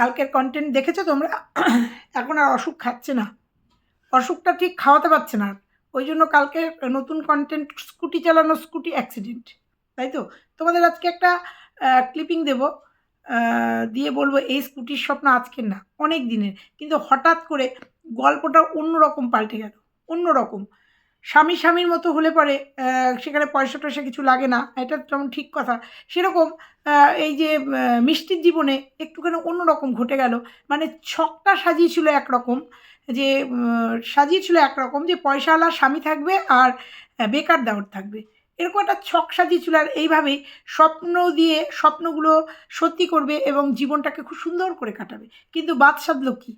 কালকের কন্টেন্ট দেখেছ তোমরা? এখন আর অসুখ খাচ্ছে না। অসুখটা ঠিক খাওয়াতে পারছে না। ওই জন্য কালকে নতুন কন্টেন্ট স্কুটি চালানো, স্কুটি অ্যাক্সিডেন্ট তাই তো? তোমাদের আজকে একটা ক্লিপিং দেব। দিয়ে বলব, এই স্কুটির স্বপ্ন আজকের না, অনেক দিনের। কিন্তু হঠাৎ করে গল্পটা অন্যরকম পাল্টে গেল। অন্যরকম। স্বামী স্বামীর মতো হলে পরে সেখানে পয়সা টয়সা কিছু লাগে না, এটা যেমন ঠিক কথা। সেরকম এই যে মিষ্টির জীবনে একটুখানি অন্যরকম ঘটে গেল। মানে ছকটা সাজিয়েছিল একরকম, যে সাজিয়েছিল একরকম যে, পয়সাওয়ালা স্বামী থাকবে আর বেকার দাওয়ার থাকবে। এরকম একটা ছক সাজিয়েছিল আর এইভাবেই স্বপ্ন দিয়ে স্বপ্নগুলো সত্যি করবে এবং জীবনটাকে খুব সুন্দর করে কাটাবে। কিন্তু বাদ কি?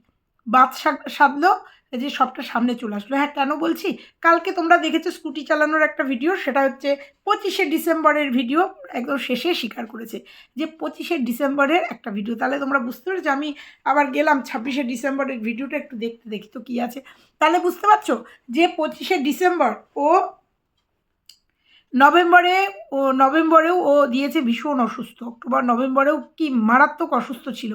বাদ সাধলো যে সবটা সামনে চলে আসলো। হ্যাঁ কেন বলছি? কালকে তোমরা দেখেছ স্কুটি চালানোর একটা ভিডিও সেটা হচ্ছে পঁচিশে ডিসেম্বরের ভিডিও একদম শেষে স্বীকার করেছে যে পঁচিশে ডিসেম্বরের একটা ভিডিও তাহলে তোমরা বুঝতে পেরেছ, আমি আবার গেলাম ছাব্বিশে ডিসেম্বরের ভিডিওটা একটু দেখতে দেখি তো কী আছে। তাহলে বুঝতে পারছ যে পঁচিশে ডিসেম্বর ও নভেম্বরে ও, নভেম্বরেও ও দিয়েছে ভীষণ অসুস্থ। অক্টোবর, নভেম্বরেও কি মারাত্মক অসুস্থ ছিল।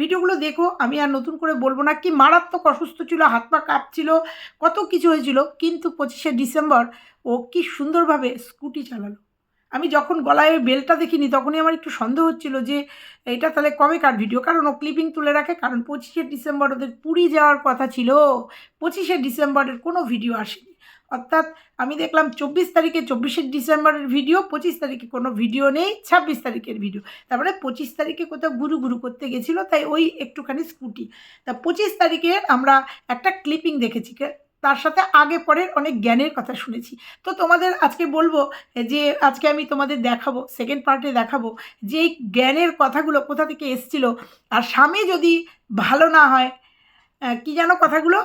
ভিডিওগুলো দেখো, আমি আর নতুন করে বলব না, কি মারাত্মক অসুস্থ ছিল, হাত পা কাঁপছিল, কত কিছু হয়েছিল, কিন্তু পঁচিশে ডিসেম্বর ও কি সুন্দরভাবে স্কুটি চালালো। আমি যখন গলায় বেলটা দেখিনি, তখনই আমার একটু সন্দেহ হচ্ছিল যে এটা তাহলে কবে কার ভিডিও কারণ ও ক্লিপিং তুলে রাখে, কারণ পঁচিশে ডিসেম্বর ওদের পুরী যাওয়ার কথা ছিল। পঁচিশে ডিসেম্বরের কোনো ভিডিও আসেনি। অর্থাৎ আমি দেখলাম চব্বিশ তারিখে, চব্বিশে ডিসেম্বরের ভিডিও পঁচিশ তারিখে কোনো ভিডিও নেই, ছাব্বিশ তারিখের ভিডিও তারপরে পঁচিশ তারিখে কোথাও গুরু গুরু করতে গেছিল, তাই ওই একটুখানি স্কুটি তা পঁচিশ তারিখে আমরা একটা ক্লিপিং দেখেছি তার সাথে আগে পরের অনেক জ্ঞানের কথা শুনেছি। তো তোমাদের আজকে বলব, যে আজকে আমি তোমাদের দেখাবো সেকেন্ড পার্টে দেখাবো, যে এই জ্ঞানের কথাগুলো কোথা থেকে এসছিল। আর স্বামী যদি ভালো না হয় কি জানো কথাগুলো?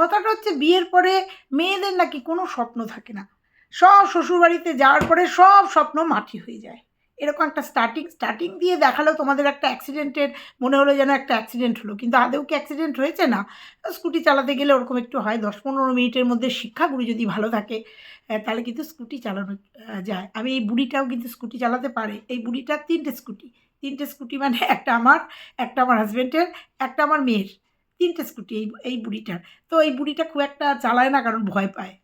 কথাটা হচ্ছে বিয়ের পরে মেয়েদের নাকি কোনো স্বপ্ন থাকে না। সব শ্বশুরবাড়িতে যাওয়ার পরে সব স্বপ্ন মাটি হয়ে যায়। এরকম একটা স্টার্টিং স্টার্টিং দিয়ে দেখাল তোমাদের একটা অ্যাক্সিডেন্টের মনে হলো যেন একটা অ্যাক্সিডেন্ট হলো, কিন্তু আদেও কি অ্যাক্সিডেন্ট হয়েছে না? স্কুটি চালাতে গেলে ওরকম একটু হয়, দশ পনেরো মিনিটের মধ্যে শিক্ষাগুরু যদি ভালো থাকে তাহলে কিন্তু স্কুটি চালানো যায়। আমি এই বুড়িটাও কিন্তু স্কুটি চালাতে পারে। এই বুড়িটার তিনটে স্কুটি তিনটে স্কুটি মানে একটা আমার একটা আমার হাজব্যান্ডের একটা আমার মেয়ের। তিনটে স্কুটি এই এই বুড়িটার। তো এই বুড়িটা খুব একটা চালায় না, কারণ ভয় পায়।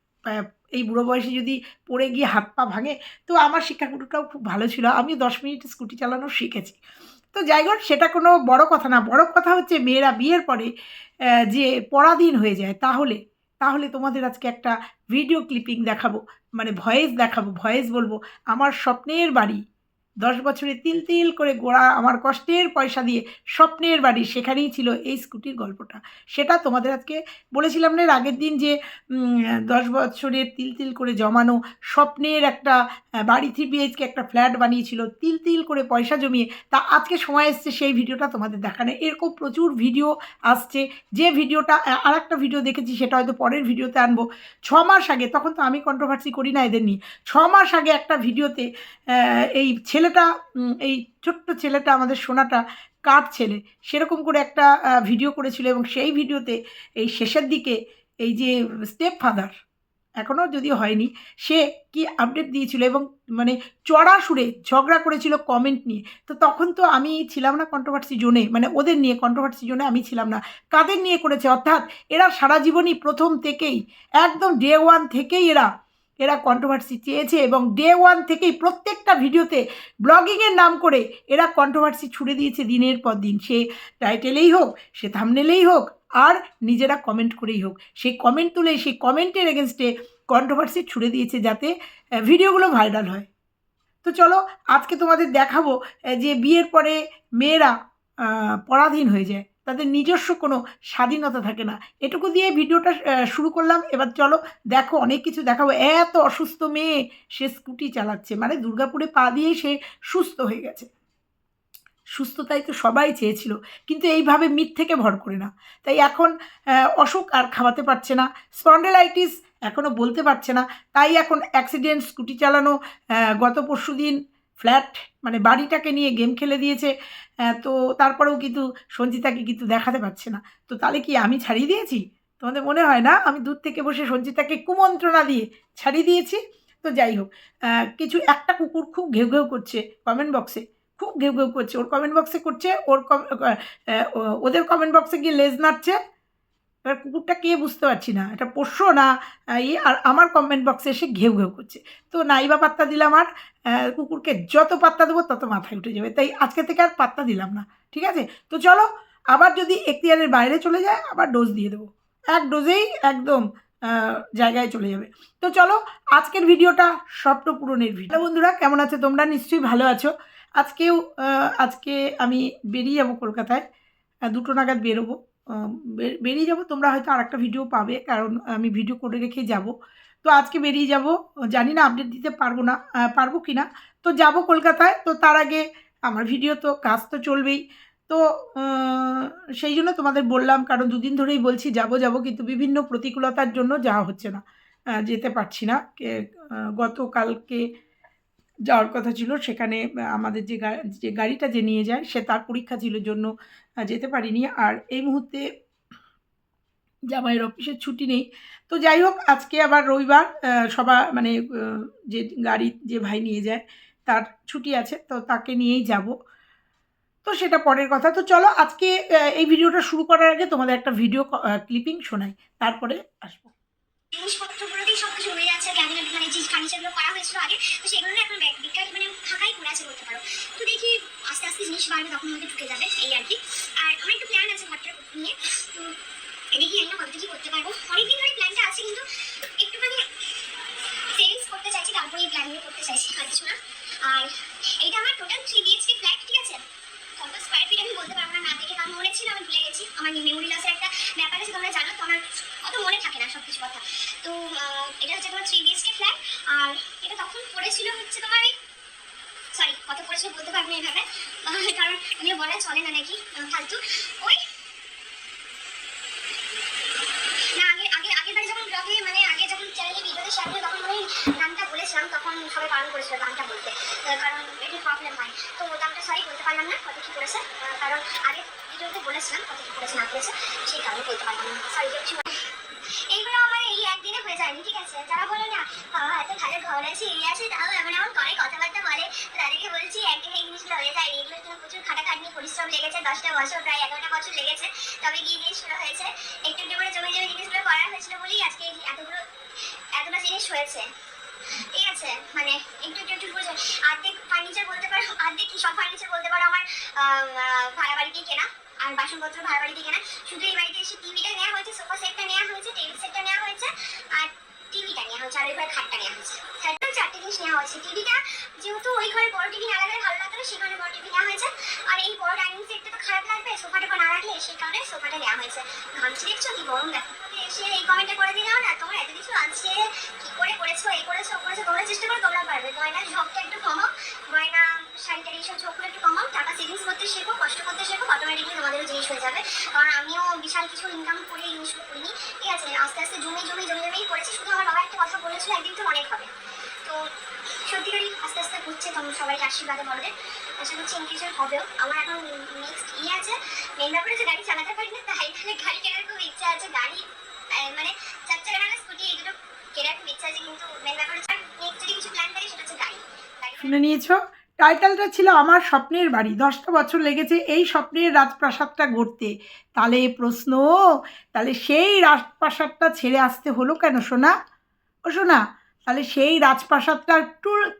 এই বুড়ো বয়সে যদি পড়ে গিয়ে হাত পা ভাঙে, তো আমার শিক্ষাগুরুটাও খুব ভালো ছিল। আমি দশ মিনিট স্কুটি চালানো শিখেছি। তো যাই হোক, সেটা কোনো বড় কথা না। বড় কথা হচ্ছে, মেয়েরা বিয়ের পরে যে পরাধীন হয়ে যায়, তাহলে তাহলে তোমাদের আজকে একটা ভিডিও ক্লিপিং দেখাবো। মানে ভয়েস দেখাবো ভয়েস বলব। আমার স্বপ্নের বাড়ি। দশ বছরে তিল তিল করে গোড়া আমার কষ্টের পয়সা দিয়ে স্বপ্নের বাড়ি, সেখানেই ছিল এই স্কুটির গল্পটা। সেটা তোমাদের আজকে বলেছিলাম না আগের দিন যে দশ বছরের তিল তিল করে জমানো স্বপ্নের একটা বাড়ি, থ্রি বিএইচকে একটা ফ্ল্যাট বানিয়েছিল, তিল তিল করে পয়সা জমিয়ে, তা আজকে সময় এসছে, সেই ভিডিওটা তোমাদের দেখানো। এরকম প্রচুর ভিডিও আসছে, যে ভিডিওটা আর একটা ভিডিও দেখেছি, সেটা হয়তো পরের ভিডিওতে আনব। ছ মাস আগে, তখন তো আমি কন্ট্রোভার্সি করি না এদের নিয়ে, ছ মাস আগে একটা ভিডিওতে এই ছেলেটা এই ছোট্ট ছেলেটা, আমাদের সোনাটা কার ছেলে? সেরকম করে একটা ভিডিও করেছিল এবং সেই ভিডিওতে এই শেষের দিকে এই যে স্টেপ ফাদার এখনও যদিও হয়নি, সে কি আপডেট দিয়েছিল এবং মানে চড়া সুরে ঝগড়া করেছিল কমেন্ট নিয়ে। তো তখন তো আমি ছিলাম না কন্ট্রোভার্সি জোনে মানে ওদের নিয়ে কন্ট্রোভার্সি জোনে আমি ছিলাম না। কাদের নিয়ে করেছে? অর্থাৎ এরা সারা জীবনই প্রথম থেকেই, একদম ডে ওয়ান থেকেই এরা এরা কন্ট্রোভার্সি চেয়েছে এবং ডে ওয়ান থেকেই প্রত্যেকটা ভিডিওতে ব্লগিংয়ের নাম করে এরা কন্ট্রোভার্সি ছুড়ে দিয়েছে দিনের পর দিন। সে টাইটেলেই হোক, সে থামনেলেই হোক, আর নিজেরা কমেন্ট করেই হোক। সেই কমেন্ট তুলে সেই কমেন্টের এগেনস্টে কন্ট্রোভার্সি ছুড়ে দিয়েছে যাতে ভিডিওগুলো ভাইরাল হয়। তো চলো, আজকে তোমাদের দেখাবো যে বিয়ের পরে মেয়েরা পরাধীন হয়ে যায়। তাদের নিজস্ব কোনো স্বাধীনতা থাকে না। এটুকু দিয়ে ভিডিওটা শুরু করলাম। এবার চলো দেখো, অনেক কিছু দেখাবো। এত অসুস্থ মেয়ে, সে স্কুটি চালাচ্ছে। মানে দুর্গাপুরে পা দিয়ে সে সুস্থ হয়ে গেছে। সুস্থতাই তো সবাই চেয়েছিল, কিন্তু এইভাবে মিথ থেকে ভর করে না। তাই এখন অসুখ আর খাওয়াতে পারছে না। স্পন্ডেলাইটিস এখনও বলতে পারছে না। তাই এখন অ্যাক্সিডেন্ট স্কুটি চালানো গত পরশু দিন ফ্ল্যাট মানে বাড়িটাকে নিয়ে গেম খেলে দিয়েছে। তো তারপরেও কিন্তু সঞ্জিতাকে কিন্তু দেখাতে পারছে না। তো তাহলে কি আমি ছাড়িয়ে দিয়েছি? তোমাদের মনে হয় না? আমি দূর থেকে বসে সঞ্জিতাকে কুমন্ত্রণা দিয়ে ছাড়িয়ে দিয়েছি। তো যাই হোক কিছু একটা কুকুর খুব ঘেউ ঘেউ করছে কমেন্ট বক্সে খুব ঘেউ ঘেউ করছে। ওর কমেন্ট বক্সে করছে, ওর ওদের কমেন্ট বক্সে গিয়ে লেজ নাড়ছে। এবার কুকুরটা কে বুঝতে পারছি না? এটা পোষ্য না ইয়ে আর আমার কমেন্ট বক্সে এসে ঘেউ ঘেউ করছে। তো নাইবা পাত্তা দিলাম আর কুকুরকে যত পাত্তা দেবো তত মাথায় উঠে যাবে। তাই আজকে থেকে আর পাত্তা দিলাম না, ঠিক আছে? তো চলো, আবার যদি এখতিয়ারের বাইরে চলে যায়, আবার ডোজ দিয়ে দেবো। এক ডোজেই একদম জায়গায় চলে যাবে। তো চলো, আজকের ভিডিওটা স্বপ্ন পূরণের ভিডিও। বন্ধুরা, কেমন আছে তোমরা? নিশ্চয়ই ভালো আছো। আজকেও আজকে আমি বেরিয়ে যাব কলকাতায় দুটো নাগাদ বেরোবো। বেরিয়ে যাব। তোমরা হয়তো আরেকটা ভিডিও পাবে, কারণ আমি ভিডিও করে রেখে যাব। তো আজকে বেরিয়ে যাব। জানি না আপডেট দিতে পারব না পারব কি না তো যাব কলকাতায়। তো তার আগে আমার ভিডিও তো, কাজ তো চলবেই। তো সেই জন্য তোমাদের বললাম, কারণ দুদিন ধরেই বলছি, যাব যাব, কিন্তু বিভিন্ন প্রতিকূলতার জন্য যাওয়া হচ্ছে না। যেতে পারছি না। গতকালকে যাওয়ার কথা ছিল। সেখানে আমাদের যে যে গাড়িটা যে নিয়ে যায়, সে তার পরীক্ষা ছিল জন্য যেতে পারিনি। আর এই মুহূর্তে জামাইয়ের অফিসের ছুটি নেই। তো যাই হোক, আজকে আবার রবিবার সবার মানে যে গাড়ি যে ভাই নিয়ে যায়, তার ছুটি আছে, তো তাকে নিয়েই যাব। তো সেটা পরের কথা। তো চলো, আজকে এই ভিডিওটা শুরু করার আগে তোমাদের একটা ভিডিও ক্লিপিং শোনাই। তারপরে আসব। জিনিসপত্রগুলোতেই রয়ে যাচ্ছে মানে করা হয়েছিল আগে, তো সেগুলো এখন মানে ফাঁকাই আছে বলতে পারো। দেখি আস্তে আস্তে জিনিস বাড়বে, তখন ঢুকে যাবে, এই আর কি। আর আমার একটু প্ল্যান আছে নিয়ে, তো কি করতে পারব। অনেকদিন ধরে প্ল্যানটা আছে, কিন্তু একটুখানি করতে চাইছি এই করতে চাইছি না। আর আমার টোটাল থ্রি ফ্ল্যাট ঠিক আছে? কত স্কোয়ার ফিট আমি বলতে পারব না দেখে মনে ছিল আমি ভুলে গেছি। আমার মেমোরি লসের একটা ব্যাপার আছে, তোমরা জানো, তো আমার অত মনে থাকে না। সব কিছু কথা। তো এটা হচ্ছে তোমার থ্রি বিএসকে ফ্ল্যাট আর এটা তখন পড়েছিল হচ্ছে তোমার সরি কত পড়েছিল বলতে পারব না এভাবে। কারণ এগুলো বলা চলে না নাকি? ফালতু। ওই না মানে বলেছিলাম, তখন সবাই করেছিল দামটা বলতে। কারণ একটু প্রবলেম হয়। তো দামটা সরি বলতে পারলাম না, কত কি করেছে। কারণ আগে ভিডিওতে বলেছিলাম কত কি করেছে, না করেছে, সেই কারণে বলতে পারলাম না। সরি হয়ে যায়নি, ঠিক আছে? যারা বলে, না, বাবা, এত ভালো ঘর আছে এই আছে, তাও এমন এমন করে কথাবার্তা বলে। তাদেরকে বলছি, একদিনে জিনিসগুলো হয়ে যায়। এগুলোর জন্য প্রচুর খাটাখাটনি, পরিশ্রম লেগেছে দশটা বছর, প্রায় এগারোটা বছর লেগেছে। তবে গিয়ে জিনিসগুলো হয়েছে। একটু একটু করে জমে জমে জিনিসগুলো করা হয়েছিল বলেই আজকে এতগুলো এতটা জিনিস হয়েছে। ঠিক আছে? মানে একটু একটু একটু করে অর্ধেক ফার্নিচার বলতে পারো অর্ধেক কি সব ফার্নিচার বলতে পারো আমার ভাড়া বাড়িতেই কেনা আর বাসনপত্র ভাড়া বাড়িতে কেনা। শুধু এই বাড়িতে এসে টিভিটা নেওয়া হয়েছে সোফা সেটটা নেওয়া হয়েছে টেবিল সেটটা নেওয়া হয়েছে। হয়েছে ঘরে খাটটা নেওয়া হয়েছে। খাটটা চারটে জিনিস নেওয়া হয়েছে। টিভিটা যেহেতু ওই ঘরে বড় টিভি না লাগালে ভালো লাগতো না, সেই বড় টিভি নেওয়া হয়েছে। আর এই বড় ডাইনিং সেটটা তো খারাপ লাগবে, সোফাটা না রাখলে সেই কারণে সোফাটা নেওয়া হয়েছে। ঘামছি, দেখছ কি গরম দেখো। এসে এই কমেন্টটা করে দিলাম না, তোমার এত কিছু আছে কি করে করেছ এই করেছ, ও করেছ, তোমরা চেষ্টা করো তোমরা পারবে। গয়নার ঝোঁকটা একটু কমাও, গয়না, শাড়িটার এইসব ঝোঁকগুলো একটু কমাও, টাকা সেভিংস করতে শেখো, কষ্ট করতে শেখো অটোমেটিকলি তোমাদেরও জিনিস হয়ে যাবে। কারণ আমিও বিশাল কিছু ইনকাম করে জিনিসগুলো করিনি। ঠিক আছে, আস্তে আস্তে জমি জমি জমি জমিই করেছি শুধু আমার বাবা বলেছিল একদিন তো অনেক হবে। তো সত্যিকারই আস্তে আস্তে ঘুরছে তোমরা সবাইকে আশীর্বাদে বড়দের আশা করছি ইনফিউচার হবেও। আমার এখন নেক্সট ইয়ে আছে। মেন ব্যাপার হচ্ছে গাড়ি চালাতে পারি না, তাই জন্য গাড়ি কেনার খুব ইচ্ছা আছে। গাড়ি মানে চার চাকা না স্কুটি এগুলো কেনার খুব ইচ্ছা আছে, কিন্তু মেন ব্যাপার হচ্ছে নেক্সট যদি কিছু প্ল্যান থাকে সেটা হচ্ছে গাড়ি শুনে নিয়েছো? টাইটেলটা ছিল আমার স্বপ্নের বাড়ি। দশটা বছর লেগেছে এই স্বপ্নের রাজপ্রাসাদটা গড়তে। তাহলে প্রশ্ন, তাহলে সেই রাজপ্রাসাদটা ছেড়ে আসতে হলো কেন সোনা? ও সোনা, তাহলে সেই রাজপ্রাসাদটা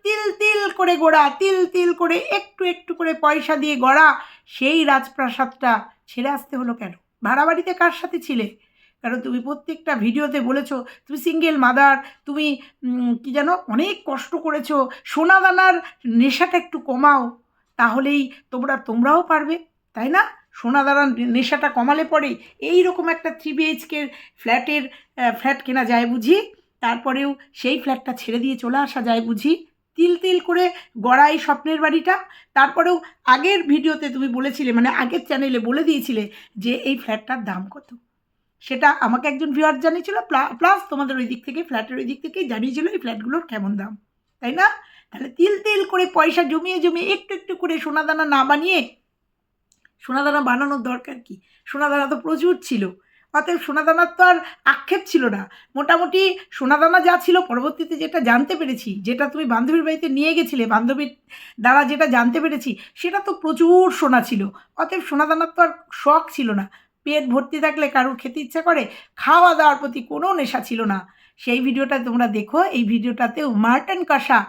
তিল তিল করে গড়া, তিল তিল করে একটু একটু করে পয়সা দিয়ে গড়া, সেই রাজপ্রাসাদটা ছেড়ে আসতে হলো কেন? ভাড়া বাড়িতে কার সাথে ছিলে? কারণ তুমি প্রত্যেকটা ভিডিওতে বলেছ, তুমি সিঙ্গেল মাদার তুমি কি যেন অনেক কষ্ট করেছ সোনা দানার নেশাটা একটু কমাও, তাহলেই তোমরা, তোমরাও পারবে, তাই না? সোনা দানার নেশাটা কমালে পরে এই রকম একটা থ্রি বিএইচকের ফ্ল্যাটের ফ্ল্যাট কেনা যায় বুঝি? তারপরেও সেই ফ্ল্যাটটা ছেড়ে দিয়ে চলে আসা যায় বুঝি? তিল তিল করে গড়া এই স্বপ্নের বাড়িটা। তারপরেও আগের ভিডিওতে তুমি বলেছিলে মানে আগের চ্যানেলে বলে দিয়েছিলে যে এই ফ্ল্যাটটার দাম কত। সেটা আমাকে একজন ভিউয়ার জানিয়েছিল প্লাস তোমাদের ওই দিক থেকে ফ্ল্যাটের ওই দিক থেকে জানিয়েছিল এই ফ্ল্যাটগুলোর কেমন দাম। তাই না? তাহলে তিল তিল করে পয়সা জমিয়ে জমিয়ে একটু একটু করে সোনাদানা না বানিয়ে, সোনাদানা বানানোর দরকার কি? সোনাদানা তো প্রচুর ছিল। অতএব সোনাদানার তো আর আক্ষেপ ছিল না। মোটামুটি সোনাদানা যা ছিল, পরবর্তীতে যেটা জানতে পেরেছি, যেটা তুমি বান্ধবীর বাড়িতে নিয়ে গেছিলে, বান্ধবীর দ্বারা যেটা জানতে পেরেছি, সেটা তো প্রচুর সোনা ছিল। অতএব সোনাদানার তো আর শখ ছিল না। পেট ভর্তি থাকলে কারোর খেতে ইচ্ছা করে খাওয়া দাওয়ার প্রতি কোনো নেশা ছিল না। সেই ভিডিওটা তোমরা দেখো। এই ভিডিওটাতেও মার্টন কষা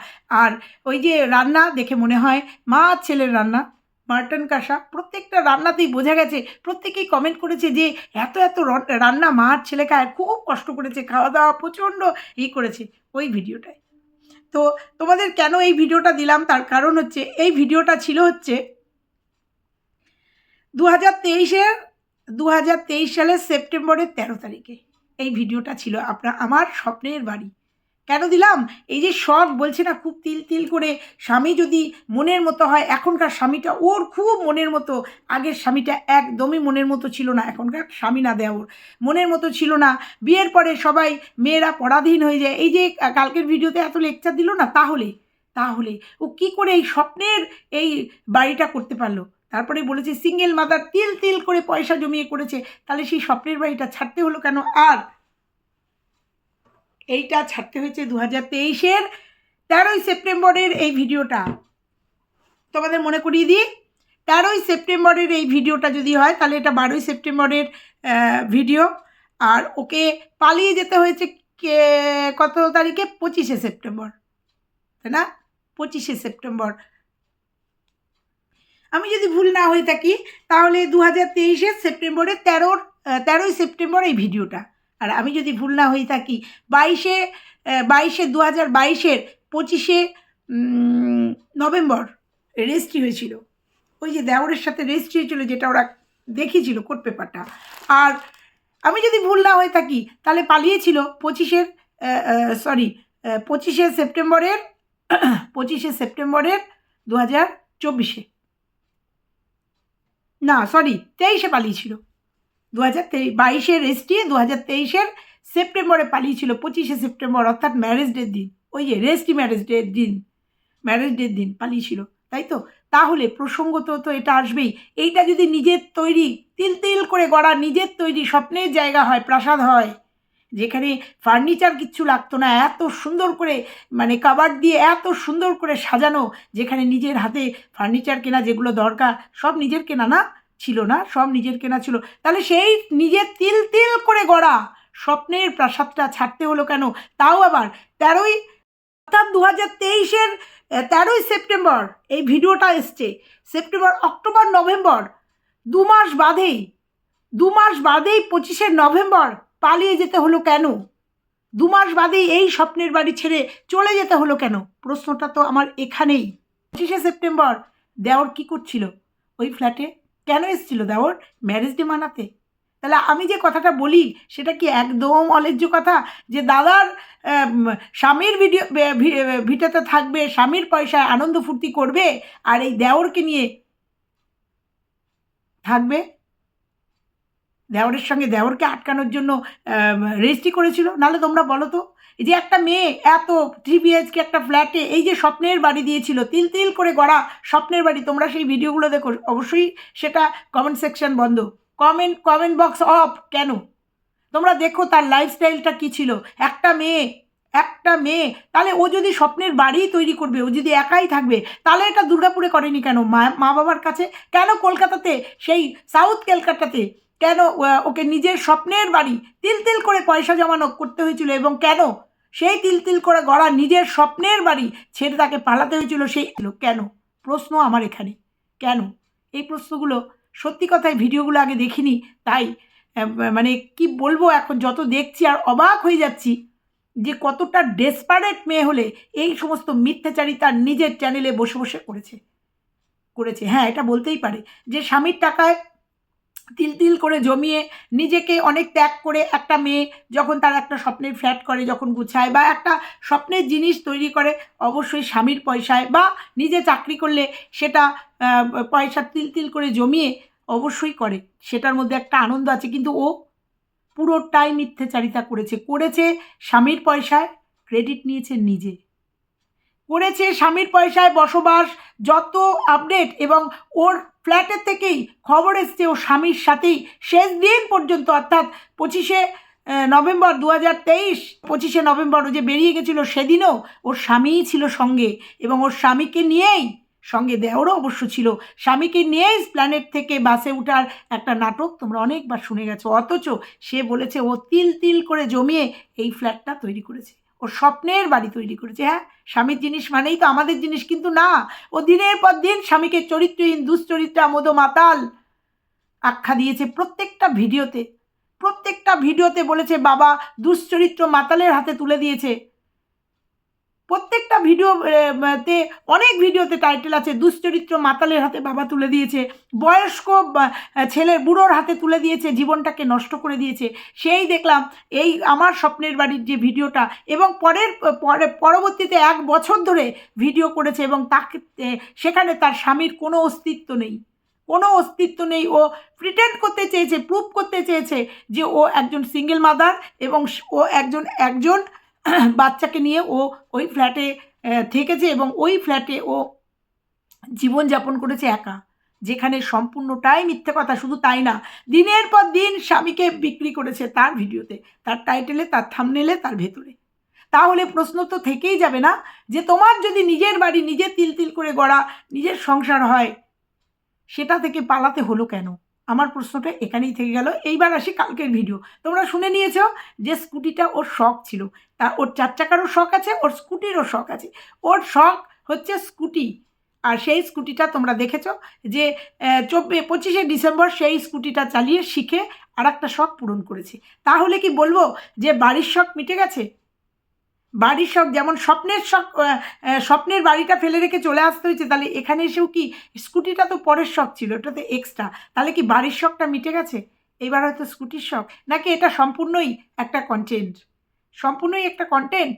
আর ওই যে রান্না দেখে মনে হয় মা ছেলের রান্না। মার্টন কষা, প্রত্যেকটা রান্নাতেই বোঝা গেছে, প্রত্যেকেই কমেন্ট করেছে যে এত এত রান্না মার ছেলে খায় খুব কষ্ট করেছে খাওয়া দাওয়া প্রচণ্ড ই করেছে ওই ভিডিওটায়। তো তোমাদের কেন এই ভিডিওটা দিলাম? তার কারণ হচ্ছে এই ভিডিওটা ছিল হচ্ছে দু হাজার তেইশের দু হাজার তেইশ সালের সেপ্টেম্বরের তেরো তারিখে। এই ভিডিওটা ছিল আপনার আমার স্বপ্নের বাড়ি। কেন দিলাম? এই যে শখ বলছে না, খুব তিল তিল করে স্বামী যদি মনের মতো হয়, এখনকার স্বামীটা ওর খুব মনের মতো। আগের স্বামীটা একদমই মনের মতো ছিল না, এখনকার স্বামী না দেওয়া ওর। মনের মতো ছিল না। বিয়ের পরে সবাই মেয়েরা পরাধীন হয়ে যায়। এই যে কালকের ভিডিওতে এত লেকচার দিল না, তাহলে তাহলে ও কি করে এই স্বপ্নের এই বাড়িটা করতে পারল? তারপরে বলেছে সিঙ্গেল মাদার তিল তিল করে পয়সা জমিয়ে করেছে। তাহলে সেই স্বপ্নের বাড়িটা ছাড়তে হলো কেন? আর এইটা ছাড়তে হয়েছে দু হাজার তেইশের তেরোই সেপ্টেম্বরের এই ভিডিওটা। তোমাদের মনে করিয়ে দিই, তেরোই সেপ্টেম্বরের এই ভিডিওটা যদি হয়, তাহলে এটা বারোই সেপ্টেম্বরের ভিডিও। আর ওকে পালিয়ে যেতে হয়েছে কে, কত তারিখে? পঁচিশে সেপ্টেম্বর। তাই না? পঁচিশে সেপ্টেম্বর। আমি যদি ভুল না হয়ে থাকি, তাহলে দু হাজার তেইশের সেপ্টেম্বরের তেরোর তেরোই সেপ্টেম্বর এই ভিডিওটা। আর আমি যদি ভুল না হয়ে থাকি, বাইশে বাইশে দু হাজার বাইশের পঁচিশে নভেম্বর রেজিস্ট্রি হয়েছিল। ওই যে দেওরের সাথে রেজিস্ট্রি হয়েছিল, যেটা ওরা দেখিয়েছিল কোর্ট পেপারটা। আর আমি যদি ভুল না হয়ে থাকি, তাহলে পালিয়েছিল পঁচিশের সরি পঁচিশে সেপ্টেম্বরের পঁচিশে সেপ্টেম্বরের দু হাজার চব্বিশে। না, সরি, তেইশে পালিয়েছিল। দু হাজার তেইশ বাইশের রেজিস্ট্রি দু হাজার তেইশের সেপ্টেম্বরে পালিয়েছিল, পঁচিশে সেপ্টেম্বর, অর্থাৎ ম্যারেজ ডের দিন। ওই যে রেজিস্ট্রি ম্যারেজ ডের দিন ম্যারেজ ডের দিন পালিয়েছিল, তাই তো? তাহলে প্রসঙ্গত তো এটা আসবেই। এইটা যদি নিজের তৈরি, তিল তিল করে গড়া নিজের তৈরি স্বপ্নের জায়গা হয়, প্রাসাদ হয়, যেখানে ফার্নিচার কিচ্ছু লাগতো না, এত সুন্দর করে মানে কাবার দিয়ে এত সুন্দর করে সাজানো, যেখানে নিজের হাতে ফার্নিচার কেনা যেগুলো দরকার, সব নিজের কেনা না? ছিল না, সব নিজের কেনা ছিল। তাহলে সেই নিজের তিল তিল করে গড়া স্বপ্নের প্রাসাদটা ছাড়তে হলো কেন? তাও আবার তেরোই, অর্থাৎ দু হাজার তেইশের তেরোই সেপ্টেম্বর, এই ভিডিওটা এসছে। সেপ্টেম্বর, অক্টোবর, নভেম্বর, দু মাস বাদেই, দু মাস বাদেই পঁচিশে নভেম্বর পালিয়ে যেতে হলো কেন? দু মাস বাদেই এই স্বপ্নের বাড়ি ছেড়ে চলে যেতে হলো কেন? প্রশ্নটা তো আমার এখানেই। পঁচিশে সেপ্টেম্বর দেওর কি করছিল? ওই ফ্ল্যাটে কেন এসেছিল? দেওর ম্যারেজ ডে মানাতে। তাহলে আমি যে কথাটা বলি, সেটা কি একদম অলেজ্য কথা? যে দাদার স্বামীর ভিডিও ভিটাতে থাকবে, স্বামীর পয়সায় আনন্দ ফুর্তি করবে, আর এই দেওরকে নিয়ে থাকবে? দেওরের সঙ্গে দেওরকে আটকানোর জন্য রেজিস্ট্রি করেছিল? নাহলে তোমরা বলো তো। যে একটা মেয়ে, এত থ্রি বিএইচকে একটা ফ্ল্যাটে এই যে স্বপ্নের বাড়ি দিয়েছিল, তিল তিল করে গড়া স্বপ্নের বাড়ি, তোমরা সেই ভিডিওগুলো দেখো, অবশ্যই সেটা কমেন্ট সেকশন বন্ধ। কমেন্ট কমেন্ট বক্স অফ কেন? তোমরা দেখো তার লাইফস্টাইলটা কী ছিল। একটা মেয়ে একটা মেয়ে, তাহলে ও যদি স্বপ্নের বাড়ি তৈরি করবে, ও যদি একাই থাকবে, তাহলে এটা দুর্গাপুরে করেনি কেন? মা মা বাবার কাছে? কেন কলকাতাতে, সেই সাউথ কলকাতাতে কেন ওকে নিজের স্বপ্নের বাড়ি তিল তিল করে পয়সা জমানো করতে হয়েছিল এবং কেন? সেই তিল তিল করে গড়া নিজের স্বপ্নের বাড়ি ছেড়ে তাকে পালাতে হয়েছিল সেই কেন? প্রশ্ন আমার এখানে। কেন? এই প্রশ্নগুলো সত্যি কথায় ভিডিওগুলো আগে দেখিনি, তাই মানে কি বলব এখন, যত দেখছি আর অবাক হয়ে যাচ্ছি যে কতটা ডেসপারেট মেয়ে হলে এই সমস্ত মিথ্যাচারী তার নিজের চ্যানেলে বসে বসে করেছে। করেছে হ্যাঁ এটা বলতেই পারে। যে স্বামীর টাকায় তিল তিল করে জমিয়ে নিজেকে অনেক ত্যাগ করে একটা মেয়ে যখন তার একটা স্বপ্নের ফ্ল্যাট করে, যখন গুছায় বা একটা স্বপ্নের জিনিস তৈরি করে, অবশ্যই স্বামীর পয়সায় বা নিজে চাকরি করলে সেটা পয়সা তিল তিল করে জমিয়ে অবশ্যই করে। সেটার মধ্যে একটা আনন্দ আছে, কিন্তু ও পুরোটাই মিথ্যাচারিতা করেছে। করেছে স্বামীর পয়সায় ক্রেডিট নিয়েছে নিজে। করেছে স্বামীর পয়সায় বসবাস, যত আপডেট এবং ওর ফ্ল্যাটের থেকেই খবর এসছে ও স্বামীর সাথেই। শেষ দিন পর্যন্ত, অর্থাৎ পঁচিশে নভেম্বর দু হাজার তেইশ, পঁচিশে নভেম্বর ও যে বেরিয়ে গেছিল সেদিনও ওর স্বামীই ছিল সঙ্গে এবং ওর স্বামীকে নিয়েই, সঙ্গে দেওরও অবশ্য ছিল, স্বামীকে নিয়েই প্ল্যানেট থেকে বাসে ওঠার একটা নাটক তোমরা অনেকবার শুনে গেছো। অথচ সে বলেছে ও তিল তিল করে জমিয়ে এই ফ্ল্যাটটা তৈরি করেছে। ওর স্বপ্নের বাড়ি তৈরি করেছে। হ্যাঁ স্বামীর জিনিস মানেই তো আমাদের জিনিস, কিন্তু না। ও দিনের পর দিন স্বামীকে চরিত্রহীন, দুশ্চরিত্রা আমোদ মাতাল আখ্যা দিয়েছে প্রত্যেকটা ভিডিওতে। প্রত্যেকটা ভিডিওতে বলেছে, বাবা দুশ্চরিত্র মাতালের হাতে তুলে দিয়েছে। প্রত্যেকটা ভিডিও তে অনেক ভিডিওতে টাইটেল আছে, দুশ্চরিত্র মাতালের হাতে বাবা তুলে দিয়েছে, বয়স্ক ছেলের বুড়োর হাতে তুলে দিয়েছে, জীবনটাকে নষ্ট করে দিয়েছে। সেই দেখলাম, এই আমার স্বপ্নের বাড়ির যে ভিডিওটা এবং পরের, পরে, পরবর্তীতে এক বছর ধরে ভিডিও করেছে এবং তাকে সেখানে তার স্বামীর কোনো অস্তিত্ব নেই। কোনো অস্তিত্ব নেই। ও প্রিটেন্ড করতে চেয়েছে প্রুভ করতে চেয়েছে যে ও একজন সিঙ্গেল মাদার এবং ও একজন একজন বাচ্চাকে নিয়ে ও ওই ফ্ল্যাটে থেকেছে এবং ওই ফ্ল্যাটে ও জীবনযাপন করেছে একা। যেখানে সম্পূর্ণটাই মিথ্যে কথা, শুধু তাই না, দিনের পর দিন স্বামীকে বিক্রি করেছে তার ভিডিওতে, তার টাইটেলে তার থামনেলে তার ভেতরে। তাহলে প্রশ্ন তো থেকেই যাবে না যে তোমার যদি নিজের বাড়ি নিজে তিল তিল করে গড়া, নিজের সংসার হয়, সেটা থেকে পালাতে হলো কেন? আমার প্রশ্নটা এখানেই থেকে গেল। এইবার আসি কালকের ভিডিও তোমরা শুনে নিয়েছো যে স্কুটিটা ওর শখ ছিল। তা ওর চার চাকারও শখ আছে, ওর স্কুটিরও শখ আছে। ওর শখ হচ্ছে স্কুটি। আর সেই স্কুটিটা তোমরা দেখেছ যে চব্বিশ, পঁচিশে ডিসেম্বর সেই স্কুটিটা চালিয়ে শিখে আর একটা শখ পূরণ করেছে। তাহলে কি বলব যে বাড়ির শখ মিটে গেছে? বাড়ির শখ যেমন স্বপ্নের স্বপ্নের বাড়িটা ফেলে রেখে চলে আসতে হয়েছে, তাহলে এখানে এসেও কি স্কুটিটা তো পরের শখ ছিল, এটা তো এক্সট্রা তাহলে কি বাড়ির শখটা মিটে গেছে? এবার হয়তো স্কুটির শখ, নাকি এটা সম্পূর্ণই একটা কন্টেন্ট সম্পূর্ণই একটা কন্টেন্ট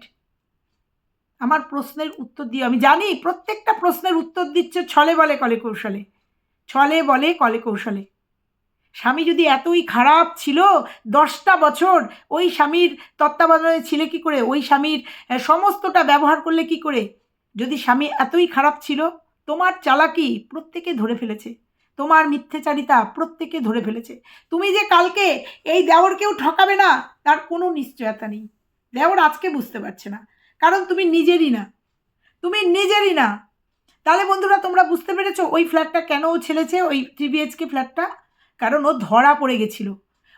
আমার প্রশ্নের উত্তর দিও আমি জানি প্রত্যেকটা প্রশ্নের উত্তর দিচ্ছে ছলে বলে কলে কৌশলে ছলে বলে কলে কৌশলে স্বামী যদি এতই খারাপ ছিল, দশটা বছর ওই স্বামীর তত্ত্বাবধানে ছিল কি করে? ওই স্বামীর সমস্তটা ব্যবহার করলে কি করে? যদি স্বামী এতই খারাপ ছিল, তোমার চালাকি প্রত্যেকে ধরে ফেলেছে। তোমার মিথ্যেচারিতা প্রত্যেকে ধরে ফেলেছে। তুমি যে কালকে এই দেওরকেও ঠকাবে না, তার কোনো নিশ্চয়তা নেই। দেওর আজকে বুঝতে পারছে না, কারণ তুমি নিজেরই না। তুমি নিজেরই না। তাহলে বন্ধুরা, তোমরা বুঝতে পেরেছ ওই ফ্ল্যাটটা কেন ছেলেছে? ওই থ্রি ফ্ল্যাটটা কারণ ও ধরা পড়ে গেছিল।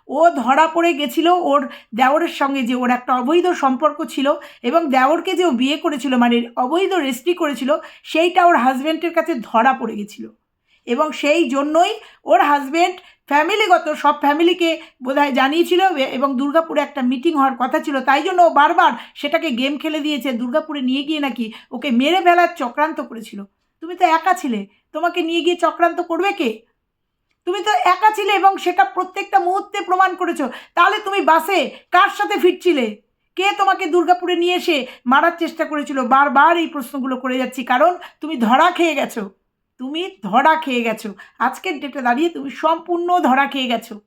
ও ধরা পড়ে গেছিল ওর দেওরের সঙ্গে যে ওর একটা অবৈধ সম্পর্ক ছিল এবং দেওরকে যে ও বিয়ে করেছিল মানে অবৈধ রেস্ট্রি করেছিল, সেইটা ওর হাজব্যান্ডের কাছে ধরা পড়ে গেছিল। এবং সেই জন্যই ওর হাজব্যান্ড ফ্যামিলিগত, সব ফ্যামিলিকে বোধহয় জানিয়েছিল এবং দুর্গাপুরে একটা মিটিং হওয়ার কথা ছিল। তাই জন্য ও বারবার সেটাকে গেম খেলে দিয়েছে, দুর্গাপুরে নিয়ে গিয়ে নাকি ওকে মেরে ফেলার চক্রান্ত করেছিল। তুমি তো একা ছিলে, তোমাকে নিয়ে গিয়ে চক্রান্ত করবে কে? তুমি তো একা ছিলে এবং সেটা প্রত্যেকটা মুহূর্তে প্রমাণ করেছ। তাহলে তুমি বাসে কার সাথে ফিরছিলে? কে তোমাকে দুর্গাপুরে নিয়ে এসে মারার চেষ্টা করেছিল? বারবার এই প্রশ্নগুলো করে যাচ্ছি, কারণ তুমি ধরা খেয়ে গেছো। তুমি ধরা খেয়ে গেছো। আজকের ডেটে দাঁড়িয়ে তুমি সম্পূর্ণ ধরা খেয়ে গেছো।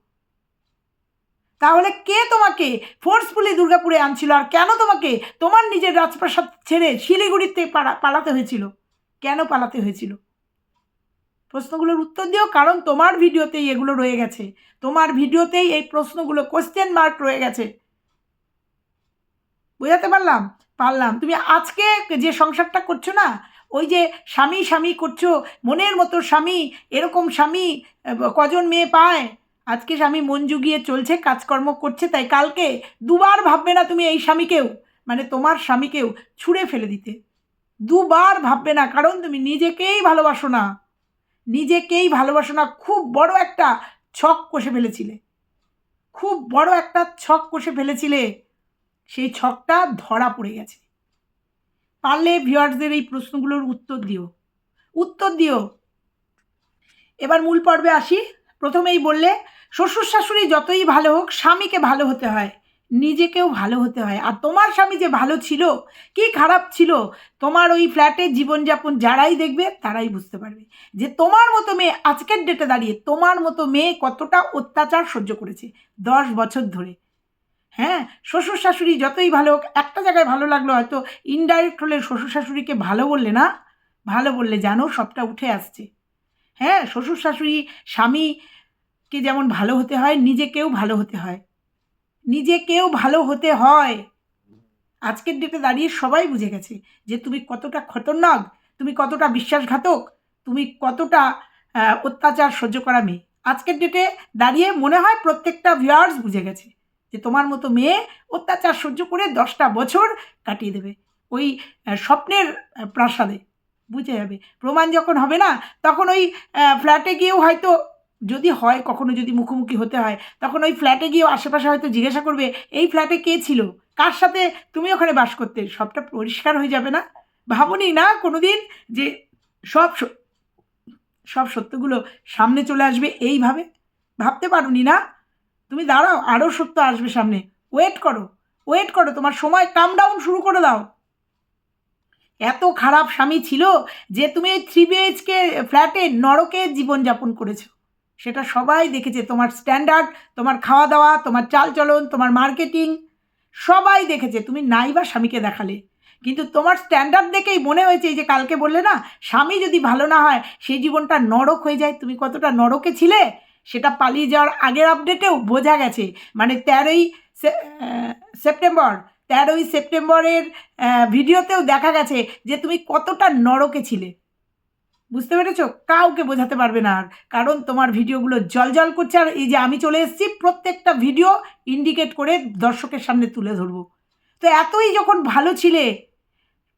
তাহলে কে তোমাকে ফোর্সফুলি দুর্গাপুরে আনছিল? আর কেন তোমাকে তোমার নিজের রাজপ্রাসাদ ছেড়ে শিলিগুড়িতে পালা- পালাতে হয়েছিল? কেন পালাতে হয়েছিল? প্রশ্নগুলোর উত্তর দিও, কারণ তোমার ভিডিওতেই এগুলো রয়ে গেছে। তোমার ভিডিওতেই এই প্রশ্নগুলো কোশ্চেন মার্ক রয়ে গেছে। বোঝাতে পারলাম? পারলাম। তুমি আজকে যে সংসারটা করছ না, ওই যে স্বামী স্বামী করছ, মনের মতো স্বামী, এরকম স্বামী কজন মেয়ে পায়? আজকে স্বামী মন জুগিয়ে চলছে, কাজকর্ম করছে, তাই কালকে দুবার ভাববে না তুমি এই স্বামীকেও মানে তোমার স্বামীকেও ছুঁড়ে ফেলে দিতে। দুবার ভাববে না, কারণ তুমি নিজেকেই ভালোবাসো না। নিজেকেই ভালোবাসো না, খুব বড় একটা ছক কষে ফেলেছিলে। খুব বড় একটা ছক কষে ফেলেছিলে। সেই ছকটা ধরা পড়ে গেছে। পারলে ভিউয়ার্সদের এই প্রশ্নগুলোর উত্তর দিও। উত্তর দিও। এবার মূল পর্বে আসি। প্রথমেই বললে শ্বশুর শাশুড়ি যতই ভালো হোক, স্বামীকে ভালো হতে হয়। নিজেকেও ভালো হতে হয়। আর তোমার স্বামী যে ভালো ছিল, কি খারাপ ছিল, তোমার ওই ফ্ল্যাটে জীবনযাপন যারাই দেখবে, তারাই বুঝতে পারবে যে তোমার মতো মেয়ে আজকের ডেটে দাঁড়িয়ে, তোমার মতো মেয়ে কতটা অত্যাচার সহ্য করেছে দশ বছর ধরে। হ্যাঁ শ্বশুর শাশুড়ি যতই ভালো হোক, একটা জায়গায় ভালো লাগল হয়তো ইনডাইরেক্ট হলে শ্বশুর শাশুড়িকে ভালো বললে না? ভালো বললে জানো, সবটা উঠে আসছে। হ্যাঁ শ্বশুর শাশুড়ি স্বামীকে যেমন ভালো হতে হয়, নিজেকেও ভালো হতে হয়। নিজেকেও ভালো হতে হয়। আজকের ডেটে দাঁড়িয়ে সবাই বুঝে গেছে যে তুমি কতটা খতরনাক, তুমি কতটা বিশ্বাসঘাতক, তুমি কতটা অত্যাচার সহ্য করা মেয়ে। আজকের ডেটে দাঁড়িয়ে মনে হয় প্রত্যেকটা ভিউয়ার্স বুঝে গেছে যে তোমার মতো মেয়ে অত্যাচার সহ্য করে দশটা বছর কাটিয়ে দেবে। ওই স্বপ্নের প্রাসাদে বুঝে যাবে। প্রমাণ যখন হবে না, তখন ওই ফ্ল্যাটে গিয়েও হয়তো যদি হয়, কখনো যদি মুখোমুখি হতে হয়, তখন ওই ফ্ল্যাটে গিয়েও আশেপাশে হয়তো জিজ্ঞাসা করবে, এই ফ্ল্যাটে কে ছিল? কার সাথে তুমি ওখানে বাস করতে? সবটা পরিষ্কার হয়ে যাবে না। ভাবনি না কোনোদিন যে সব সব সত্যগুলো সামনে চলে আসবে এইভাবে। ভাবতে পারোনি না। তুমি দাঁড়াও আরও সত্য আসবে সামনে। ওয়েট করো ওয়েট করো, তোমার সময় কাম ডাউন শুরু করে দাও। এত খারাপ স্বামী ছিল যে তুমি থ্রি বিএইচকে ফ্ল্যাটে নরকে জীবনযাপন করেছ। সেটা সবাই দেখেছে। তোমার স্ট্যান্ডার্ড তোমার খাওয়া দাওয়া তোমার চালচলন, তোমার মার্কেটিং সবাই দেখেছে। তুমি নাই বা স্বামীকে দেখালে। কিন্তু তোমার স্ট্যান্ডার্ড দেখেই মনে হয়েছে এই যে কালকে বললে না, স্বামী যদি ভালো না হয়, সেই জীবনটা নরক হয়ে যায়। তুমি কতটা নরকে ছিলে, সেটা পালিয়ে যাওয়ার আগের আপডেটেও বোঝা গেছে। মানে তেরোই সেপ্টেম্বর, তেরোই সেপ্টেম্বরের ভিডিওতেও দেখা গেছে যে তুমি কতটা নরকে ছিলে। বুঝতে পেরেছ? কাউকে বোঝাতে পারবে না আর। কারণ তোমার ভিডিওগুলো জল করছে আর এই যে আমি চলে এসেছি, প্রত্যেকটা ভিডিও ইন্ডিকেট করে দর্শকের সামনে তুলে ধরবো। তো এতই যখন ভালো ছিলে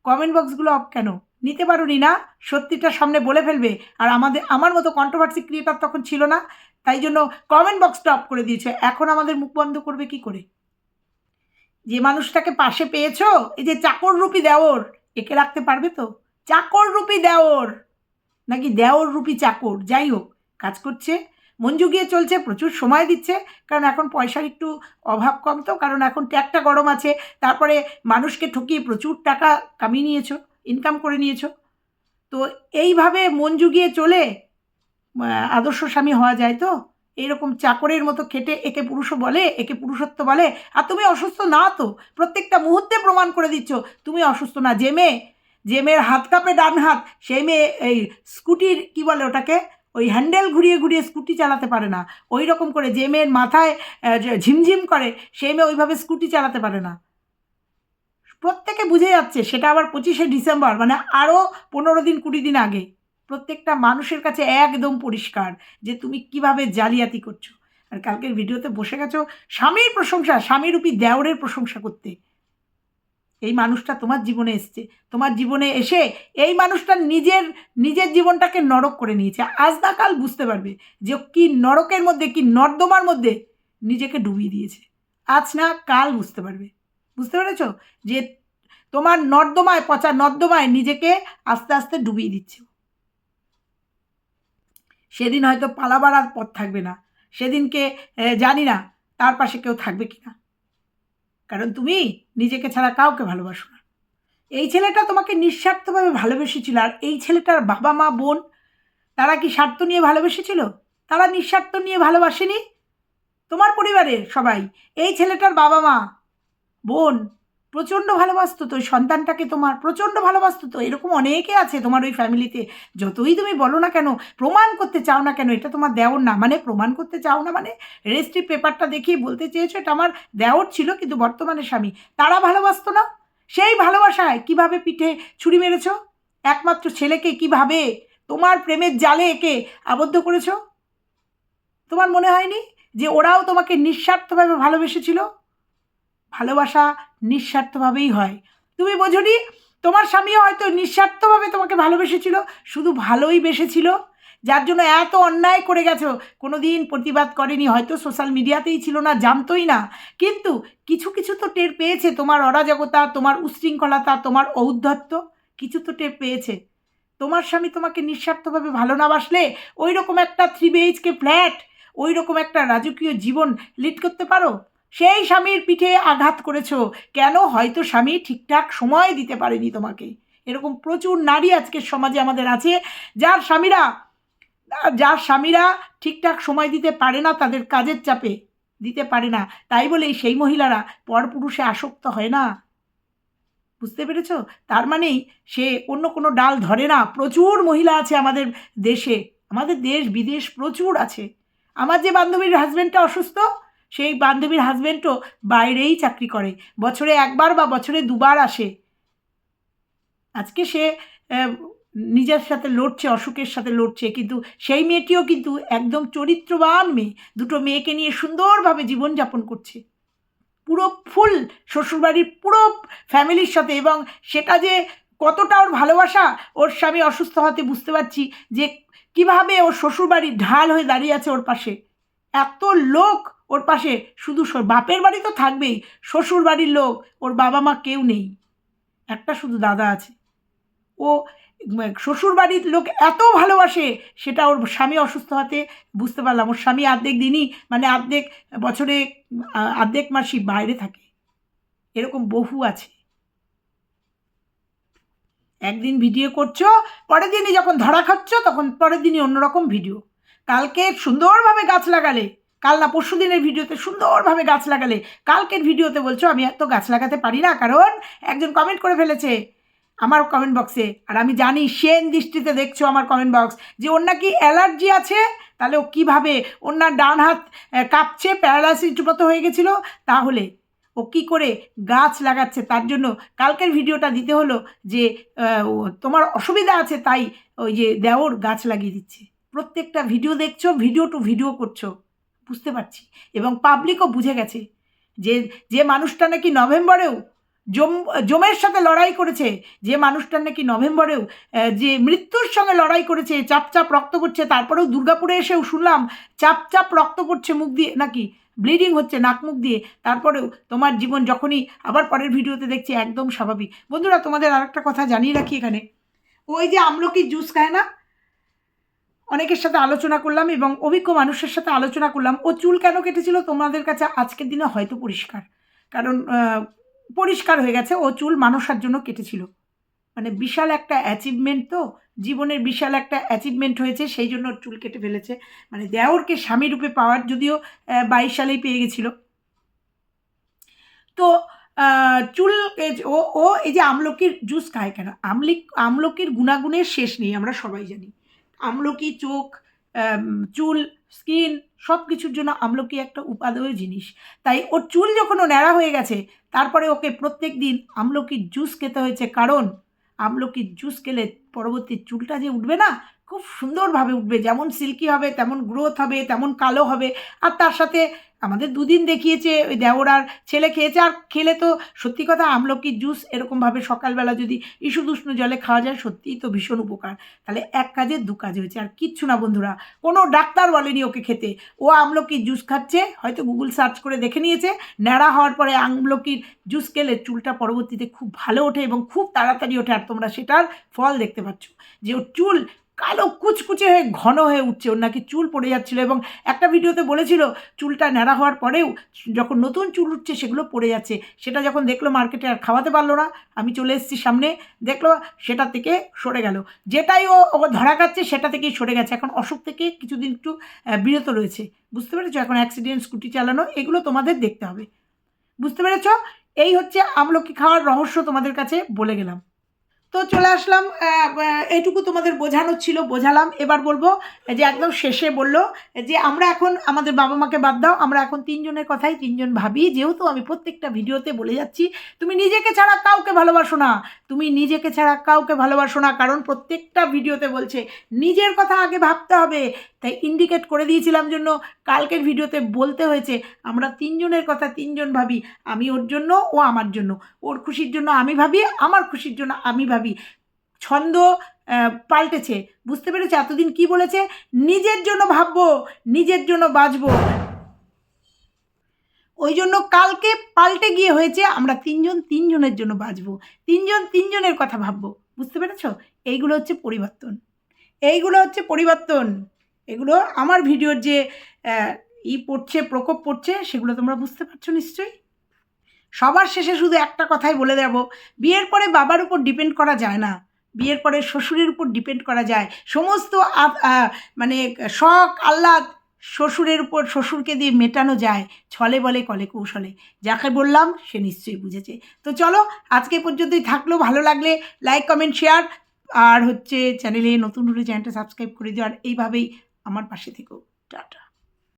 কমেন্ট বক্সগুলো অফ কেন? নিতে পারোনি না, সত্যিটা সামনে বলে ফেলবে। আর আমাদের, আমার মতো কন্ট্রোভার্সি ক্রিয়েটার তখন ছিল না, তাই জন্য কমেন্ট বক্সটা অফ করে দিয়েছে। এখন আমাদের মুখ বন্ধ করবে কি করে? যে মানুষটাকে পাশে পেয়েছ, এই যে চাকর রূপী দেওর, একে রাখতে পারবে তো? চাকর রূপী দেওর! নাকি দেওর রূপী চাকর? যাই হোক, কাজ করছে। মন জুগিয়ে চলছে, প্রচুর সময় দিচ্ছে, কারণ এখন পয়সার একটু অভাব কম তো, কারণ এখন ট্যাগটা গরম আছে। তারপরে মানুষকে ঠকিয়ে প্রচুর টাকা কামিয়ে নিয়েছো ইনকাম করে নিয়েছো। তো এইভাবে মন জুগিয়ে চলে আদর্শ স্বামী হওয়া যায় তো? এইরকম চাকরের মতো খেটে একে পুরুষ বলে, একে পুরুষত্ব বলে। আর তুমি অসুস্থ না তো? প্রত্যেকটা মুহূর্তে প্রমাণ করে দিচ্ছ, তুমি অসুস্থ না, যে মেয়ে যে মেয়ের হাত কাঁপে ডান হাত, সেই মেয়ে এই স্কুটির কি বলে ওটাকে? ওই হ্যান্ডেল ঘুরিয়ে ঘুরিয়ে স্কুটি চালাতে পারে না। ওই রকম করে যে মেয়ের মাথায় ঝিমঝিম করে, সেই মেয়ে ওইভাবে স্কুটি চালাতে পারে না। প্রত্যেকে বুঝে যাচ্ছে, সেটা আবার পঁচিশে ডিসেম্বর মানে আরও পনেরো দিন, কুড়ি দিন আগে। প্রত্যেকটা মানুষের কাছে একদম পরিষ্কার যে তুমি কীভাবে জালিয়াতি করছ। আর কালকের ভিডিওতে বসে গেছো স্বামীর প্রশংসা, স্বামীরূপী দেওরের প্রশংসা করতে। এই মানুষটা তোমার জীবনে এসছে। তোমার জীবনে এসে এই মানুষটা নিজের নিজের জীবনটাকে নরক করে নিয়েছে। আজ না কাল বুঝতে পারবে যে কি নরকের মধ্যে, কি নর্দমার মধ্যে নিজেকে ডুবিয়ে দিয়েছে। আজ না কাল বুঝতে পারবে। বুঝতে পেরেছ? যে তোমার নর্দমায়, পচা নর্দমায় নিজেকে আস্তে আস্তে ডুবিয়ে দিচ্ছে। সেদিন হয়তো পালাবার আর পথ থাকবে না। সেদিনকে জানি না তার পাশে কেউ থাকবে কি না কারণ তুমি নিজেকে ছাড়া কাউকে ভালোবাসো না। এই ছেলেটা তোমাকে নিঃস্বার্থভাবে ভালোবেসেছিল, আর এই ছেলেটার বাবা মা, বোন, তারা কি স্বার্থ নিয়ে ভালোবেসেছিল? তারা নিঃস্বার্থ নিয়ে ভালোবাসেনি? তোমার পরিবারের সবাই, এই ছেলেটার বাবা মা, বোন প্রচণ্ড ভালোবাসতো তো সন্তানটাকে তোমার প্রচণ্ড ভালোবাসতো তো, এরকম অনেকে আছে তোমার ওই ফ্যামিলিতে। যতই তুমি বলো না কেন, প্রমাণ করতে চাও না কেন, এটা তোমার দেওর না মানে প্রমাণ করতে চাও না মানে রেজিস্ট্রি পেপারটা দেখিয়ে বলতে চেয়েছো, এটা আমার দেওর ছিল, কিন্তু বর্তমানে স্বামী। তারা ভালোবাসতো না? সেই ভালোবাসায় কীভাবে পিঠে ছুরি মেরেছ? একমাত্র ছেলেকে কীভাবে? তোমার প্রেমের জালে একে আবদ্ধ করেছ? তোমার মনে হয়নি যে ওরাও তোমাকে নিঃস্বার্থভাবে ভালোবেসেছিল? ভালোবাসা নিঃস্বার্থভাবেই হয়। তুমি বোঝনি, তোমার স্বামীও হয়তো নিঃস্বার্থভাবে তোমাকে ভালোবেসেছিল, শুধু ভালোই বেসেছিল। যার জন্য এত অন্যায় করে গেছো। কোনো দিন প্রতিবাদ করেনি, হয়তো সোশ্যাল মিডিয়াতেই ছিল না, জানতোই না। কিন্তু কিছু কিছু তো টের পেয়েছে তোমার অরাজকতা, তোমার উশৃঙ্খলতা, তোমার ঔদ্ধত্য। কিছু তো টের পেয়েছে। তোমার স্বামী তোমাকে নিঃস্বার্থভাবে ভালো না বাসলে ওই রকম একটা থ্রি বিএইচকে ফ্ল্যাট ওই রকম একটা রাজকীয় জীবন লিড করতে পারো? সেই স্বামীর পিঠে আঘাত করেছ। কেন হয়তো স্বামী ঠিকঠাক সময় দিতে পারেনি তোমাকে? এরকম প্রচুর নারী আজকের সমাজে আমাদের আছে, যার স্বামীরা যার স্বামীরা ঠিকঠাক সময় দিতে পারে না তাদের কাজের চাপে, দিতে পারে না। তাই বলেই সেই মহিলারা পরপুরুষে আসক্ত হয় না। বুঝতে পেরেছ? তার মানেই সে অন্য কোনো ডাল ধরে না। প্রচুর মহিলা আছে আমাদের দেশে। আমাদের দেশ বিদেশ প্রচুর আছে। আমার যে বান্ধবীর হাজব্যান্ডটা অসুস্থ সেই বান্ধবীর হাজব্যান্ডও বাইরেই চাকরি করে। বছরে একবার বা বছরে দুবার আসে। আজকে সে নিজের সাথে লড়ছে, অসুখের সাথে লড়ছে, কিন্তু সেই মেয়েটিও কিন্তু একদম চরিত্রবান মেয়ে। দুটো মেয়েকে নিয়ে সুন্দরভাবে জীবনযাপন করছে। পুরো ফুল শ্বশুরবাড়ির পুরো ফ্যামিলির সাথে এবং সেটা যে কতটা ওর ভালোবাসা, ওর স্বামী অসুস্থ হতে বুঝতে পারছি যে কীভাবে ওর শ্বশুরবাড়ির ঢাল হয়ে দাঁড়িয়ে আছে ওর পাশে। এত লোক ওর পাশে শুধু বাপের বাড়ি তো থাকবেই শ্বশুর বাড়ির লোক ওর বাবা মা কেউ নেই। একটা শুধু দাদা আছে। ও শ্বশুর বাড়ির লোক এত ভালোবাসে সেটা ওর স্বামী অসুস্থ হতে বুঝতে পারলাম। ওর স্বামী অর্ধেক দিনই মানে অর্ধেক বছরে আহ, অর্ধেক মাসই বাইরে থাকে। এরকম বহু আছে। একদিন ভিডিও করছ পরের দিনই যখন ধরা খাচ্ছ তখন পরের দিনই অন্যরকম ভিডিও। কালকে সুন্দরভাবে গাছ লাগালে। কাল না পরশু দিনের ভিডিওতে সুন্দরভাবে গাছ লাগালে, কালকের ভিডিওতে বলছো আমি এত গাছ লাগাতে পারি না, কারণ একজন কমেন্ট করে ফেলেছে আমার কমেন্ট বক্সে আর আমি জানি সেন দৃষ্টিতে দেখছ আমার কমেন্ট বক্স যে ওর নাকি অ্যালার্জি আছে। তাহলে ও কীভাবে ওনার ডান হাত কাঁপছে প্যারালাইসিস মতো হয়ে গেছিল? তাহলে ও কী করে গাছ লাগাচ্ছে? তার জন্য কালকের ভিডিওটা দিতে হলো যে তোমার অসুবিধা আছে, তাই ওই যে দেওর গাছ লাগিয়ে দিচ্ছে। প্রত্যেকটা ভিডিও দেখছ ভিডিও টু ভিডিও করছ। বুঝতে পারছি এবং পাবলিকও বুঝে গেছে যে যে মানুষটা নাকি নভেম্বরেও জম, জমের সাথে লড়াই করেছে, যে মানুষটার নাকি নভেম্বরেও যে মৃত্যুর সঙ্গে লড়াই করেছে চাপ চাপ রক্ত করছে তারপরেও দুর্গাপুরে এসেও শুনলাম চাপ চাপ রক্ত করছে মুখ দিয়ে, নাকি ব্লিডিং হচ্ছে নাক মুখ দিয়ে, তারপরেও তোমার জীবন যখনই আবার পরের ভিডিওতে দেখছি, একদম স্বাভাবিক। বন্ধুরা, তোমাদের আরেকটা কথা জানিয়ে রাখি এখানে। ওই যে আমলকি জুস খায় না? অনেকের সাথে আলোচনা করলাম এবং অভিজ্ঞ মানুষের সাথে আলোচনা করলাম। ও চুল কেন কেটেছিল? তোমাদের কাছে আজকের দিনে হয়তো পরিষ্কার। কারণ পরিষ্কার হয়ে গেছে। ও চুল মানুষের জন্য কেটেছিল। মানে বিশাল একটা অ্যাচিভমেন্ট তো। জীবনের বিশাল একটা অ্যাচিভমেন্ট হয়েছে। সেই জন্য চুল কেটে ফেলেছে। মানে দেওরকে স্বামী রূপে পাওয়ার যদিও বাইশ সালেই পেয়ে গেছিল। তো চুল ও ও এই যে আমলকির জুস খায় কেন? আমলিক, আমলকির গুণাগুণের শেষ নেই, আমরা সবাই জানি। আমলকি, চোখ চুল, স্কিন সব কিছুর জন্য আমলকি একটা উপাদেয় জিনিস। তাই ওর চুল যখন ও ন্যাড়া হয়ে গেছে, তারপরে ওকে প্রত্যেক দিন আমলকির জুস খেতে হয়েছে। কারণ আমলকির জুস খেলে পরবর্তী চুলটা যে উঠবে না, খুব সুন্দরভাবে উঠবে। যেমন সিল্কি হবে, তেমন গ্রোথ হবে, তেমন কালো হবে। আর তার সাথে আমাদের দুদিন দেখিয়েছে, ওই দেওরার ছেলে খেয়েছে। আর খেলে তো সত্যি কথা আমলকির জুস এরকমভাবে সকালবেলা যদি ইস্যুদুষ্ণ জলে খাওয়া যায়, সত্যিই তো ভীষণ উপকার। তাহলে এক কাজে দু কাজ হয়েছে। আর কিচ্ছু না বন্ধুরা, কোনো ডাক্তার বলেনি ওকে খেতে। ও আমলকির জুস খাচ্ছে, হয়তো গুগল সার্চ করে দেখে নিয়েছে। ন্যাড়া হওয়ার পরে আমলকির জুস খেলে চুলটা পরবর্তীতে খুব ভালো ওঠে এবং খুব তাড়াতাড়ি ওঠে। আর তোমরা সেটার ফল দেখতে পাচ্ছ যে ওর চুল কালো কুচকুচে হয়ে ঘন হয়ে উঠছে। ওর নাকি চুল পড়ে যাচ্ছিল এবং একটা ভিডিওতে বলেছিল, চুলটা ন্যাড়া হওয়ার পরেও যখন নতুন চুল উঠছে সেগুলো পড়ে যাচ্ছে। সেটা যখন দেখল মার্কেটে আর খাওয়াতে পারল না, আমি চলে এসেছি সামনে, দেখল সেটা থেকে সরে গেল। যেটাই ও ধরা খাচ্ছে সেটা থেকেই সরে গেছে। এখন অসুখ থেকে কিছুদিন একটু বিরত রয়েছে। বুঝতে পেরেছ? এখন অ্যাক্সিডেন্ট স্কুটি চালানো, এগুলো তোমাদের দেখতে হবে। বুঝতে পেরেছ? এই হচ্ছে আমলকি খাওয়ার রহস্য তোমাদের কাছে বলে গেলাম। তো চলে আসলাম এইটুকু তোমাদের বোঝানোর ছিল, বোঝালাম। এবার বলব যে একদম শেষে বলল যে আমরা এখন আমাদের বাবা মাকে বাদ দাও, আমরা এখন তিনজনের কথাই তিনজন ভাবি। যেহেতু আমি প্রত্যেকটা ভিডিওতে বলে যাচ্ছি, তুমি নিজেকে ছাড়া কাউকে ভালোবাসো না। তুমি নিজেকে ছাড়া কাউকে ভালোবাসো না, কারণ প্রত্যেকটা ভিডিওতে বলছে, নিজের কথা আগে ভাবতে হবে। তাই ইন্ডিকেট করে দিয়েছিলাম জন্য কালকের ভিডিওতে বলতে হয়েছে, আমরা তিনজনের কথা তিনজন ভাবি, আমি ওর জন্য, ও আমার জন্য। ওর খুশির জন্য আমি ভাবি, আমার খুশির জন্য আমি ভাবি। ছন্দ পাল্টেছে, বুঝতে পেরেছে? এতদিন কি বলেছে? নিজের জন্য ভাববো, নিজের জন্য বাঁচবো ওই জন্য কালকে পাল্টে গিয়ে হয়েছে, আমরা তিনজন তিনজনের জন্য বাঁচবো তিনজন তিনজনের কথা ভাববো, বুঝতে পেরেছ? এইগুলো হচ্ছে পরিবর্তন। এইগুলো হচ্ছে পরিবর্তন। এগুলো আমার ভিডিওর যে ই পড়ছে, প্রকোপ পড়ছে, সেগুলো তোমরা বুঝতে পারছ নিশ্চয়ই। সবার শেষে শুধু একটা কথাই বলে দেব, বিয়ের পরে বাবার উপর ডিপেন্ড করা যায় না। বিয়ের পরে শ্বশুরের উপর ডিপেন্ড করা যায়। সমস্ত মানে শখ, আহ্লাদ শ্বশুরের উপর, শ্বশুরকে দিয়ে মেটানো যায়। ছলে বলে, কলে কৌশলে। যাকে বললাম, সে নিশ্চয়ই বুঝেছে। তো চলো, আজকে পর্যন্তই থাকল। ভালো লাগলে লাইক কমেন্ট শেয়ার আর হচ্ছে চ্যানেলে নতুন হলে চ্যানেলটা সাবস্ক্রাইব করে দিও। আর এইভাবেই আমার পাশে থেকেও টাটা।